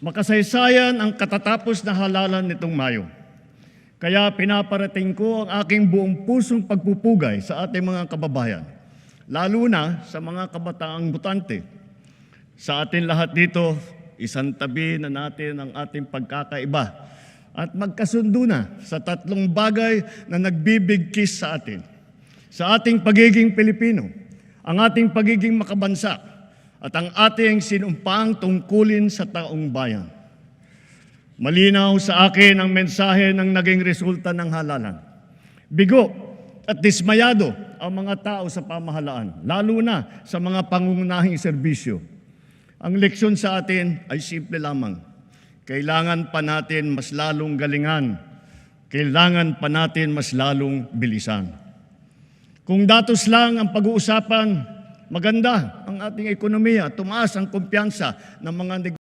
Makasaysayan ang katatapos na halalan nitong Mayo. Kaya pinaparating ko ang aking buong pusong pagpupugay sa ating mga kababayan, lalo na sa mga kabataang butante. Sa atin lahat dito, isang tabi na natin ang ating pagkakaiba at magkasundo na sa tatlong bagay na nagbibigkis sa atin. Sa ating pagiging Pilipino, ang ating pagiging makabansa, at ang ating sinumpang tungkulin sa taong bayan. Malinaw sa akin ang mensahe ng naging resulta ng halalan. Bigo at dismayado ang mga tao sa pamahalaan, lalo na sa mga pangunahing serbisyo. Ang leksyon sa atin ay simple lamang. Kailangan pa natin mas lalong galingan. Kailangan pa natin mas lalong bilisan. Kung datos lang ang pag-uusapan, maganda ang ating ekonomiya, tumaas ang kumpiyansa ng mga.